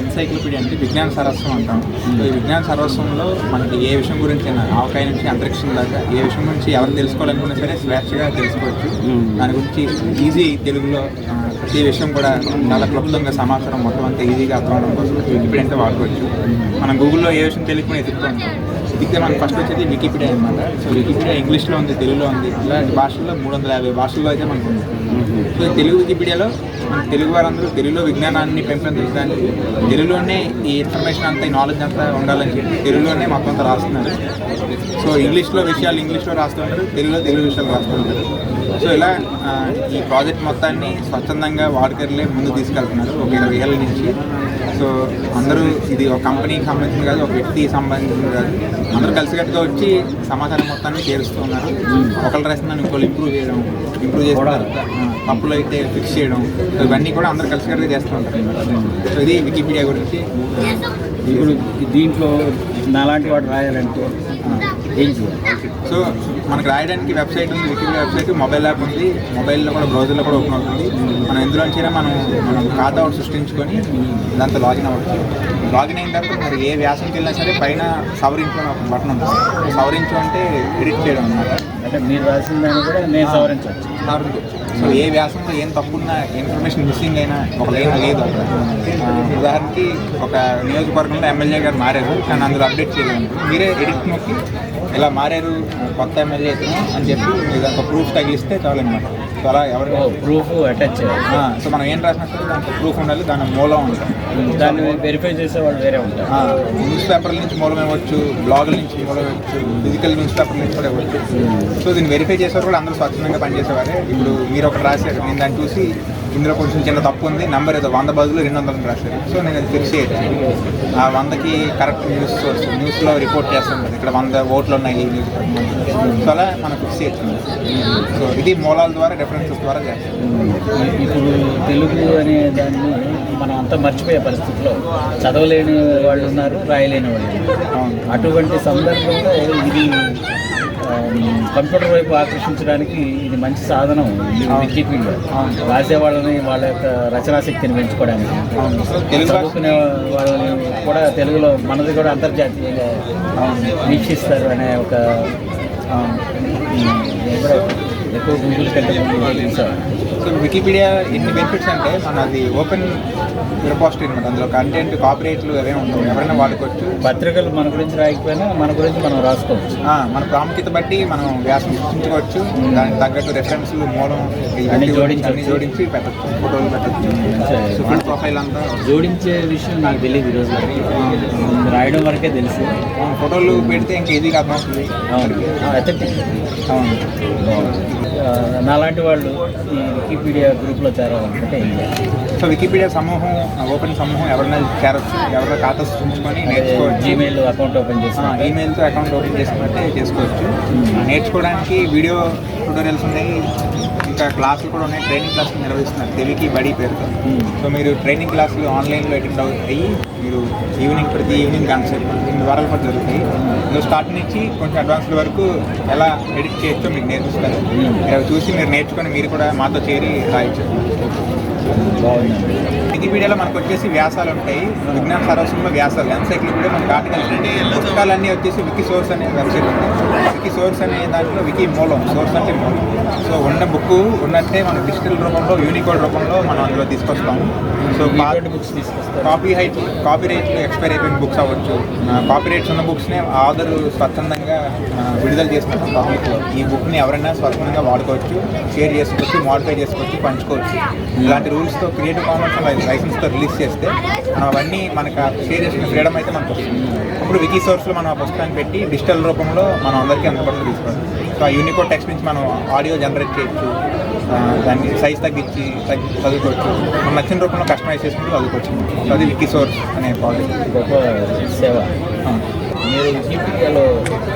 Encyclopaedia అంటే విజ్ఞాన సరస్వం అంటాం. ఈ విజ్ఞాన సరస్వంలో మనకి ఏ విషయం గురించి ఆవకాయ నుంచి అంతరిక్షం దాకా ఏ విషయం గురించి ఎవరు తెలుసుకోవాలనుకున్నా సరే స్వేచ్ఛగా తెలుసుకోవచ్చు. దాని గురించి ఈజీ తెలుగులో ప్రతి విషయం కూడా చాలా క్లుప్తంగా సమాచారం మొత్తం అంతా ఈజీగా అర్థం అవడం కోసం ఇప్పుడు అంటే వాడుకోవచ్చు. మనం గూగుల్లో ఏ విషయం తెలియకుండా ఎదుగుతూ ఉంటాం ఎదిగితే మనకు ఫస్ట్ వచ్చేది వికీపీడియా అనమాట సో వికీపీడియా ఇంగ్లీష్లో ఉంది తెలుగులో ఉంది. ఇలాంటి భాషల్లో మూడు వందల యాభై భాషల్లో అయితే మనకు ఉంది. సో తెలుగు వికీపీడియాలో మన తెలుగు వారందరూ తెలుగులో విజ్ఞానాన్ని పెంపొందించడానికి తెలుగులోనే ఈ ఇన్ఫర్మేషన్ అంతా ఈ నాలెడ్జ్ అంతా ఉండాలని చెప్పి తెలుగులోనే మొత్తం అంతా రాస్తున్నారు. సో ఇంగ్లీష్లో విషయాలు ఇంగ్లీష్లో రాస్తుంటారు తెలుగులో తెలుగు విషయాలు రాస్తుంటారు సో ఇలా ఈ ప్రాజెక్ట్ మొత్తాన్ని స్వచ్ఛందంగా వాడుకర్లే ముందు తీసుకెళ్తున్నారు. ఒక ఇరవై ఏళ్ళ నుంచి. సో అందరూ ఇది ఒక కంపెనీకి సంబంధించింది కాదు ఒక వ్యక్తికి సంబంధించింది కాదు. అందరూ కలిసికట్టుగా వచ్చి సమాచారం మొత్తాన్ని చేరుస్తూ ఉన్నారు. ఒకళ్ళు రాసిన ఇంకోళ్ళు ఇంప్రూవ్ చేయడం ఇంప్రూవ్ ఆ, తప్పులు అయితే ఫిక్స్ చేయడం సో ఇవన్నీ కూడా అందరూ కలిసికట్టుగా చేస్తూ ఉంటారు. సో ఇది వికీపీడియా గురించి. ఇప్పుడు దీంట్లో నాలాంటి వాడు రాయాలంటే ఏం సో మనకు రాయడానికి వెబ్సైట్ ఉంది వికీపీడియా వెబ్సైట్ మొబైల్ యాప్ ఉంది. మొబైల్లో కూడా బ్రౌజర్లో కూడా ఓపెన్ అవుతుంది. మనం ఎందులోంచైనా మనం మనం ఖాతా ఒకటి సృష్టించుకొని దాంతో లాగిన్ అవ్వచ్చు. లాగిన్ అయిన తర్వాత మరి ఏ వ్యాసంకి వెళ్ళినా సరే పైన సవరించు అని ఒక బటన్ ఉంటుంది సవరించు అంటే ఎడిట్ చేయడం అన్నమాట. అంటే మీరు రాసిన దాన్ని కూడా నేను సవరించవచ్చు. సవరించవచ్చు. సో ఏ వ్యాసంలో ఏం తప్పున్నా ఇన్ఫర్మేషన్ మిస్సింగ్ అయినా ఒక లైన్ లేదు అక్కడ ఉదాహరణకి ఒక నియోజకవర్గంలో ఎమ్మెల్యే గారు మారారు కానీ అందులో అప్డేట్ చేయలేదు. మీరే ఎడిట్ నొక్కి ఇలా మారారు కొత్త ఎమ్మెల్యే అని చెప్పి మీరు ఒక ప్రూఫ్ తగిలిస్తే చాలన్నమాట సో అలా ఎవరికి ప్రూఫ్ అటాచ్ చేయాలి. సో మనం ఏం రాసినా సరే దాంట్లో ప్రూఫ్ ఉండాలి దాని మూలం ఉంటుంది దాన్ని వెరిఫై చేసే వాళ్ళు వేరే ఉంటారు. న్యూస్ పేపర్ల నుంచి మూలం ఇవ్వచ్చు బ్లాగుల నుంచి మూలం ఇవ్వచ్చు ఫిజికల్ న్యూస్ పేపర్ల నుంచి కూడా ఇవ్వచ్చు. సో దీన్ని వెరిఫై చేసేవారు కూడా అందరూ స్వచ్ఛందంగా పనిచేసేవారే. ఇప్పుడు మీరు ఒకటి రాశారు నేను దాన్ని చూసి ఇందులో కొంచెం చిన్న తప్పు ఉంది. నెంబర్ ఏదో వంద బదులు రెండు వందలు రాశారు. సో నేను అది ఫిక్స్ చేయొచ్చు. ఆ వందకి కరెక్ట్ న్యూస్ సోర్స్ న్యూస్లో రిపోర్ట్ చేస్తాం కదా ఇక్కడ వంద ఓట్లు ఉన్నాయి ఈ న్యూస్ సో అలా మనం ఫిక్స్ చేయొచ్చు. సో ఇది మూలాల ద్వారా రెఫరెన్సెస్ ద్వారా చేస్తాం. ఇప్పుడు తెలుగు అనే దాన్ని మనం అంతా మర్చిపోయే పరిస్థితిలో చదవలేని వాళ్ళు ఉన్నారు రాయలేని వాళ్ళు అటువంటి సందర్భంలో ఇది కంప్యూటర్ వైపు ఆకర్షించడానికి ఇది మంచి సాధనం వికీపీడియా. రాసే వాళ్ళని వాళ్ళ యొక్క రచనా శక్తిని పెంచుకోవడానికి చదువుకునే వాళ్ళని కూడా తెలుగులో మనది కూడా అంతర్జాతీయంగా వీక్షిస్తారు అనే ఒక ఎక్కువ గూగుల్ కంటే సో వికీపీడియా ఎన్ని బెనిఫిట్స్ అంటే మన అది ఓపెన్ రిపోజిటరీ అనమాట అందులో కంటెంట్ కాపీరైట్లు అవే ఉండవు ఎవరైనా వాడుకోవచ్చు. పత్రికలు మన గురించి రాయకపోయినా మన గురించి మనం రాసుకోవచ్చు. మన ప్రాముఖ్యత బట్టి మనం వ్యాసం సృష్టించుకోవచ్చు. దానికి తగ్గట్టు రెఫరెన్స్లు మూలం ఇవన్నీ అన్ని జోడించి జోడించి పెట్టచ్చు. ఫోటోలు పెట్టచ్చు. ప్రొఫైల్ అంతా జోడించే విషయం నాకు తెలియదు ఈరోజు రాయడం వరకే తెలుసు. ఫోటోలు పెడితే ఇంకా అవును. అథెంటిక్ అవును. నాలాంటి వాళ్ళు ఈ వికీపీడియా గ్రూప్లో చేరాలనుకుంటే ఏం చేయాలి సో వికీపీడియా సమూహం ఓపెన్ సమూహం ఎవరైనా చేరొచ్చు ఎవరైనా ఖాతా సృష్టించుకొని నేర్చుకోవచ్చు. జీమెయిల్ అకౌంట్ ఓపెన్ చేసి ఆ, ఈమెయిల్తో అకౌంట్ ఓపెన్ చేసుకున్నట్టే చేసుకోవచ్చు. నేర్చుకోవడానికి వీడియో ట్యూటోరియల్స్ ఉన్నాయి. ఇంకా క్లాసులు కూడా ఉన్నాయి. ట్రైనింగ్ క్లాసులు నిర్వహిస్తున్నారు. తెలుగుకి బడి పేరుతో. సో మీరు ట్రైనింగ్ క్లాసులు ఆన్లైన్లో అటెండ్ అవు- అయ్యి మీరు ఈవినింగ్ ప్రతి ఈవినింగ్ సేపు రెండు వారాల పాటు జరుగుతాయి. మీరు స్టార్టింగ్ నుంచి కొంచెం అడ్వాన్స్ వరకు ఎలా ఎడిట్ చేయొచ్చో మీకు నేర్పిస్తారు. మీరు అవి చూసి మీరు నేర్చుకొని మీరు కూడా మాతో చేరి రాయొచ్చు. వికీపీడియాలో మనకు వచ్చేసి వ్యాసాలు ఉంటాయి. విజ్ఞాన సరస్వంలో వ్యాసాలు ఎన్సైక్లోపీడియా మనకు ఆర్టికల్స్ ఉంటాయి. పుస్తకాలన్నీ వచ్చేసి వికీ సోర్స్ అనే వెబ్సైట్ ఉంది. వికీ సోర్స్ అనే దాంట్లో వికీ మూలం సోర్స్ అంటే మూలం. సో ఉన్న బుక్ ఉన్నట్టే మనం డిజిటల్ రూపంలో యూనికోడ్ రూపంలో మనం అందులో తీసుకొస్తాము సో బుక్స్ తీసుకొస్తారు. కాపీ హైట్ కాపీ రేట్లు ఎక్స్పైర్ అయిపోయిన బుక్స్ అవ్వచ్చు. కాపీ రేట్స్ ఉన్న బుక్స్ని ఆర్డర్ స్వచ్ఛందంగా విడుదల చేస్తున్నారు పబ్లిక్లో ఈ బుక్ని ఎవరైనా స్వచ్ఛందంగా వాడుకోవచ్చు షేర్ చేసుకోవచ్చు మోడిఫై చేసుకోవచ్చు పంచుకోవచ్చు. ఇలాంటి రూల్స్తో క్రియేటివ్ కామర్స్ లైసెన్స్తో రిలీజ్ చేస్తే మనం అవన్నీ మనకు షేర్ చేసుకునే ఫ్రీడమ్ అయితే మనకు వస్తుంది అప్పుడు వికీ సోర్స్లో మనం ఆ పుస్తకాన్ని పెట్టి డిజిటల్ రూపంలో మనం అందరికీ అందుబాటులో తీసుకోవాలి యూనికోడ్ టెక్స్ట్ నుంచి మనం ఆడియో జనరేట్ చేయొచ్చు. దాన్ని సైజ్ తగ్గించి తగ్గి చదువుకోవచ్చు. మనం నచ్చిన రూపంలో కస్టమైజ్ చేసుకుంటూ చదువుకోవచ్చు. అది వికీ సోర్స్ అనే ప్రాజెక్ట్ సేవ. మీరు వికీపీడియాలో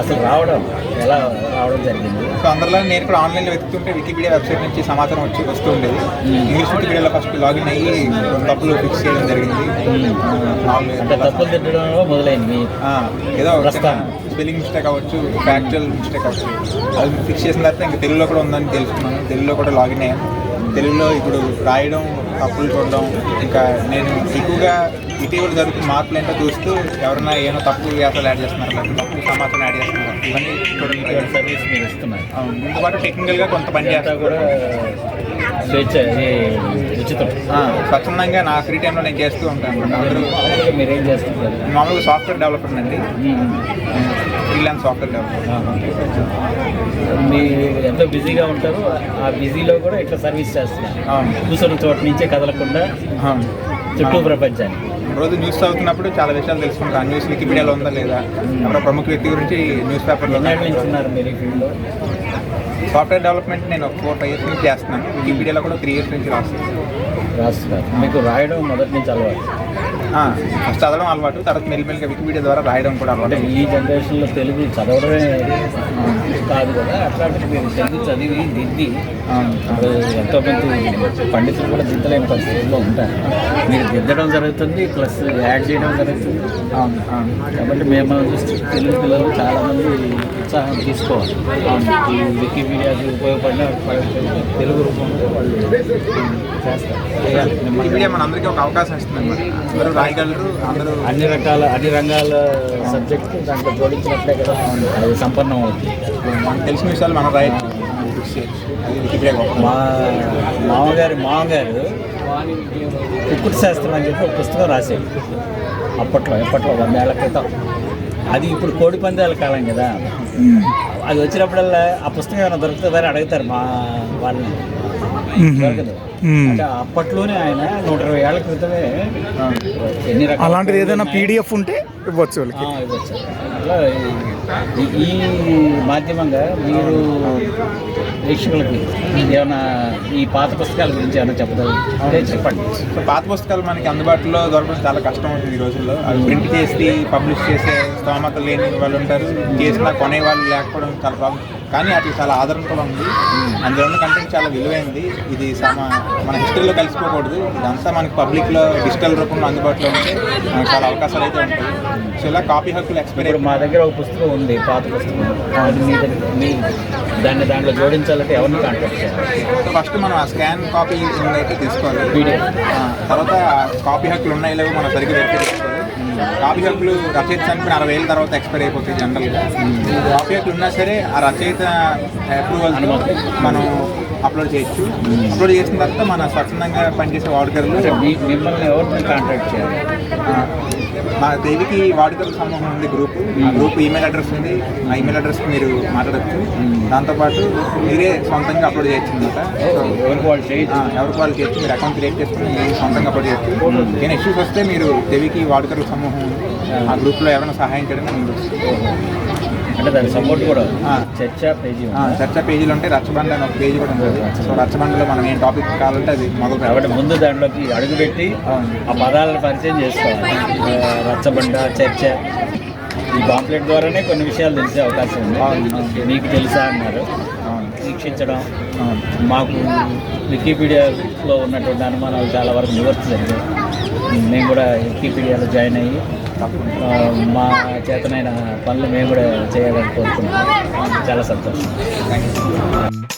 అసలు రావడం ఎలా రావడం జరిగింది? సో అందరిలో నేను కూడా ఆన్లైన్లో వెతుకుతుంటే వికీపీడియా వెబ్సైట్ నుంచి సమాచారం వచ్చి వస్తూ ఉండేది. ఇంగ్లీష్ వికీపీడియాలో ఫస్ట్ లాగిన్ అయ్యి తప్పులు ఫిక్స్ చేయడం జరిగింది. అంటే తప్పులు తిట్టడంలో మొదలైంది ఏదో. స్పెల్లింగ్ మిస్టేక్ అవ్వచ్చు ఫ్యాక్చువల్ మిస్టేక్ అవ్వచ్చు. అది ఫిక్స్ చేసిన తర్వాత ఇంకా తెలుగులో కూడా ఉందని తెలుసుకున్నాను. తెలుగులో కూడా లాగిన్ అయ్యాను. తెలుగులో ఇప్పుడు రాయడం తప్పులు చూడడం ఇంకా నేను ఎక్కువగా ఇటీవల జరుగుతున్న మార్పులు ఏంటో చూస్తూ ఎవరైనా ఏమైనా తప్పు వ్యాసాలు యాడ్ చేస్తున్నారు లేకపోతే తప్పు సమాచారం యాడ్ చేస్తున్నారు ఇవన్నీ ఇటువంటి సర్వీస్ మీరు ఇస్తున్నారు. అవును. దీంతో పాటు టెక్నికల్గా కొంత పని చేస్తా కూడా స్వేచ్ఛ ఉచితం. స్వచ్ఛందంగా నా ఫ్రీ టైంలో నేను చేస్తూ ఉంటాను. అందరూ మీరు ఏం చేస్తుంటారు మామూలుగా సాఫ్ట్వేర్ డెవలపర్ అండి. ఫ్రీలాన్స్ సాఫ్ట్వేర్ డెవలపర్ మీరు ఎంతో బిజీగా ఉంటారు ఆ బిజీలో కూడా ఇట్లా సర్వీస్ చేస్తున్నారు. కూర్చున్న చోట నుంచే కదలకుండా చుట్టూ ప్రపంచాన్ని. రోజు న్యూస్ చదువుతున్నప్పుడు చాలా విషయాలు తెలుసుకుంటాను న్యూస్ వికీపీడియాలో ఉందా లేదా? ఎవరో ప్రముఖ వ్యక్తి గురించి న్యూస్ పేపర్లో సాఫ్ట్వేర్ డెవలప్మెంట్ నేను ఒక ఫోర్ ఫైవ్ ఇయర్స్ నుంచి చేస్తున్నాను. వికీపీడియాలో కూడా త్రీ ఇయర్స్ నుంచి రాస్తున్నాను. రాస్తున్నారు. మీకు రాయడం మొదటి నుంచి అలవాటు? ఫస్ట్ చదవడం అలవాటు తర్వాత మెల్లిమెల్లిగా వికీపీడియా ద్వారా రాయడం కూడా అలవాటు. ఈ జనరేషన్లో తెలుగు చదవడమే కాదు కదా అట్లాంటిది మీరు తెలుగు చదివి దిద్ది ఎంతో మంది పండితులు కూడా దిద్దలేని పరిస్థితుల్లో ఉంటారు. మీరు దిద్దడం జరుగుతుంది ప్లస్ యాడ్ చేయడం జరుగుతుంది. అవును అవును కాబట్టి మేము చూస్తే తెలుగు పిల్లలు చాలామంది ఉత్సాహం తీసుకోవాలి. ఈ వికీపీడియాకి ఉపయోగపడిన తెలుగు రూపంలో వాళ్ళు చేస్తారు. వికీపీడియా మన అందరికీ ఒక అవకాశం ఇస్తుంది అందరూ రాయగలరు అందరూ అన్ని రకాల అన్ని రంగాల సబ్జెక్టు దాంట్లో జోడించినట్లే కదా అది సంపన్నం అవుతుంది. మనకు తెలిసిన విషయాలు మనం రాయొచ్చు మా మామగారి మామగారు కుక్కుడు శాస్త్రం అని చెప్పి ఒక పుస్తకం రాశాడు. అప్పట్లో ఎప్పట్లో వందేళ్ళ క్రితం. అది ఇప్పుడు కోడి పందాల కాలం కదా. అది వచ్చినప్పుడల్లా ఆ పుస్తకం ఏమైనా దొరుకుతుందని అడుగుతారు మా వాళ్ళని. అంటే అప్పట్లోనే ఆయన నూట ఇరవై ఏళ్ళ క్రితమే ఎన్ని రకాల అలాంటిది ఏదైనా? పీడిఎఫ్ ఉంటే ఇవ్వచ్చు వాళ్ళకి. ఇవ్వచ్చు. ఈ- మాధ్యమంగా మీరు వీక్షకులకి ఏమైనా ఈ పాత పుస్తకాల గురించి ఏమైనా అంటే చెప్పండి. సో పాత పుస్తకాలు మనకి అందుబాటులో దొరకడం చాలా కష్టం అవుతుంది ఈ రోజుల్లో. అవి ప్రింట్ చేసి పబ్లిష్ చేసే స్తోమత లేని వాళ్ళు ఉంటారు. చేసిన కొనే వాళ్ళు లేకపోవడం చాలా ప్రాబ్లం. కానీ అట్లా చాలా ఆదరణ కూడా ఉంది. అందులో ఉన్న కంటెంట్ చాలా విలువైంది. ఇది సమ మన హిస్టరీలో కలిసిపోకూడదు. ఇదంతా మనకి పబ్లిక్లో డిజిటల్ రూపంలో అందుబాటులో ఉంటే మనకు చాలా అవకాశాలు అయితే ఉంటాయి. సో ఇలా కాపీ హక్కులు ఎక్స్పైర్ మా దగ్గర ఒక పుస్తకం ఉంది పాత పుస్తకం. మీ మీ దాన్ని దాంట్లో జోడించాలంటే ఎవరిని కాంటాక్ట్ చేయాలి? ఫస్ట్ మనం ఆ స్కాన్ కాపీ అయితే తీసుకోవాలి. తర్వాత కాపీ హక్కులు ఉన్నాయి లేవో మనం సరిగ్గా వెరిఫై చేసుకోవాలి. కాపీ హక్కులు రచయిత చనిపోయిన అరవై ఏళ్ళ తర్వాత ఎక్స్పైర్ అయిపోతాయి జనరల్గా కాపీ హక్కులు ఉన్నా సరే ఆ రచయిత అప్రూవల్ మనం అప్లోడ్ చేయొచ్చు. అప్లోడ్ చేసిన తర్వాత మన స్వచ్ఛందంగా పనిచేసే వాడుకర్లు మిమ్మల్ని ఎవరిని కాంటాక్ట్ చేయాలి? మా దేవికి వాడుకల సమూహం ఉంది గ్రూప్ ఆ గ్రూప్ ఈమెయిల్ అడ్రస్ ఉంది. ఆ ఈమెయిల్ అడ్రస్కి మీరు మాట్లాడచ్చు. దాంతోపాటు మీరే సొంతంగా అప్లోడ్ చేయొచ్చు అనమాట ఎవరికి వాళ్ళు చేయొచ్చు? ఎవరికి వాళ్ళు చేయొచ్చు మీరు అకౌంట్ క్రియేట్ చేసుకుని మీరు సొంతంగా అప్లోడ్ చేయొచ్చు. నేను ఇష్యూస్ వస్తే మీరు దేవికి వాడుకల సమూహం ఉంది. ఆ గ్రూప్లో ఎవరైనా సహాయం చేయడానికి ముందు అంటే దాని సపోర్ట్ కూడా. ఆ. చర్చ పేజీ ఆ. చర్చా పేజీలు ఉంటే రచ్చబండ అని ఒక పేజీ కూడా ఉంటుంది సో రచ్చబండలో మనం ఏం టాపిక్ కావాలంటే అది మొదలు కాబట్టి ముందు దాంట్లోకి అడుగుపెట్టి. ఆ పదాలను పరిచయం చేసుకోవాలి ఆ, రచ్చబండ చర్చ ఈ పాంప్లెట్ ద్వారానే కొన్ని విషయాలు తెలిసే అవకాశం ఉంది. మీకు తెలుసా అన్నారు వీక్షించడం మాకు వికీపీడియాలో ఉన్నటువంటి అనుమానాలు చాలా వరకు నివర్తి జరిగాయి మేము కూడా వికీపీడియాలో జాయిన్ అయ్యి మా చేతనైన పనులు మేము కూడా చేయాలని కోరుకుంటున్నాం. చాలా సంతోషం. Thank you